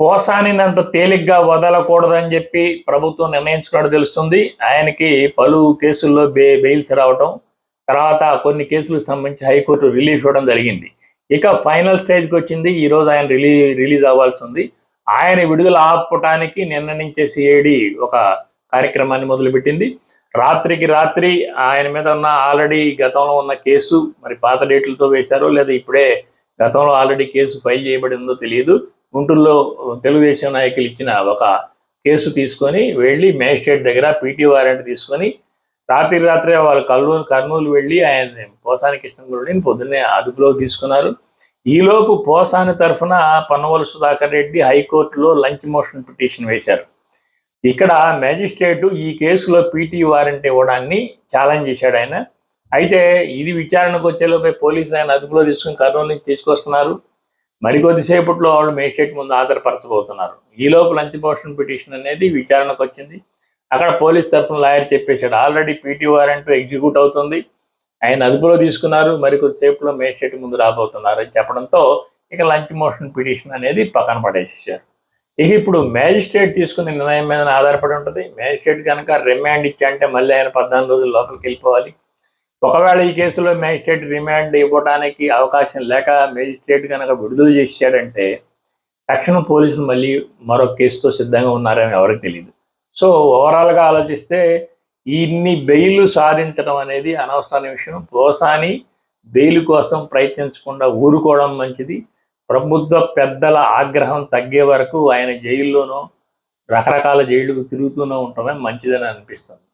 పోసానినంత తేలిగ్గా వదలకూడదని చెప్పి ప్రభుత్వం నిర్ణయించుకున్నట్టు తెలుస్తుంది. ఆయనకి పలు కేసుల్లో బే బెయిల్స్ రావటం తర్వాత కొన్ని కేసులకు సంబంధించి హైకోర్టు రిలీఫ్ ఇవ్వడం జరిగింది. ఇక ఫైనల్ స్టేజ్కి వచ్చింది. ఈ రోజు ఆయన రిలీ రిలీజ్ అవ్వాల్సి ఉంది ఆయన విడుదల ఆపటానికి నిన్న నుంచే సిఐడి ఒక కార్యక్రమాన్ని మొదలుపెట్టింది. రాత్రికి రాత్రి ఆయన మీద ఉన్న ఆల్రెడీ గతంలో ఉన్న కేసు మరి పాత డేట్లతో వేశారో లేదా ఇప్పుడే గతంలో ఆల్రెడీ కేసు ఫైల్ చేయబడి ఉందో తెలియదు. గుంటూరులో తెలుగుదేశం నాయకులు ఇచ్చిన ఒక కేసు తీసుకొని వెళ్ళి మేజిస్ట్రేట్ దగ్గర పీటీ వారెంట్ తీసుకొని రాత్రి రాత్రే వాళ్ళు కర్నూలు కర్నూలు వెళ్ళి ఆయన పోసాని కృష్ణగురుడిని పొద్దున్నే అదుపులోకి తీసుకున్నారు. ఈలోపు పోసాని తరఫున పన్నవల సుధాకర్ రెడ్డి హైకోర్టులో లంచ్ మోషన్ పిటిషన్ వేశారు. ఇక్కడ మేజిస్ట్రేటు ఈ కేసులో పీటీ వారెంట్ ఇవ్వడాన్ని ఛాలెంజ్ చేశాడు ఆయన. అయితే ఇది విచారణకు వచ్చేలోపే పోలీసులు ఆయన అదుపులో తీసుకుని కర్నూలు నుంచి తీసుకొస్తున్నారు. మరికొద్దిసేపట్లో వాళ్ళు మేజిస్ట్రేట్ ముందు ఆధారపరచబోతున్నారు. ఈలోపు లంచ్ మోషన్ పిటిషన్ అనేది విచారణకు వచ్చింది. అక్కడ పోలీస్ తరఫున లాయర్ చెప్పేశాడు. ఆల్రెడీ పీటీ వారెంట్ ఎగ్జిక్యూట్ అవుతుంది. ఆయన అదుపులో తీసుకున్నారు. మరి కొద్దిసేపులో మేజిస్ట్రేట్ ముందు రాబోతున్నారు అని చెప్పడంతో ఇక లంచ్ మోషన్ పిటిషన్ అనేది పక్కన పడేసేసారు ఇక ఇప్పుడు మేజిస్ట్రేట్ తీసుకునే నిర్ణయం మీద ఆధారపడి ఉంటుంది. మేజిస్ట్రేట్ కనుక రిమాండ్ ఇచ్చాంటే మళ్ళీ ఆయన పద్నాలుగు రోజులు లోపలికి వెళ్ళిపోవాలి. ఒకవేళ ఈ కేసులో మేజిస్ట్రేట్ రిమాండ్ ఇవ్వడానికి అవకాశం లేక మేజిస్ట్రేట్ కనుక విడుదల చేశాడంటే తక్షణం పోలీసులు మళ్ళీ మరో కేసుతో సిద్ధంగా ఉన్నారని ఎవరికి తెలియదు సో ఓవరాల్గా ఆలోచిస్తే ఇన్ని బెయిల్ సాధించడం అనేది అనవసరమైన విషయం. పోసాని బెయిల్ కోసం ప్రయత్నించకుండా ఊరుకోవడం మంచిది. ప్రభుత్వ పెద్దల ఆగ్రహం తగ్గే వరకు ఆయన జైల్లోనూ రకరకాల జైళ్ళకు తిరుగుతూనే ఉండటమే మంచిదని అనిపిస్తుంది.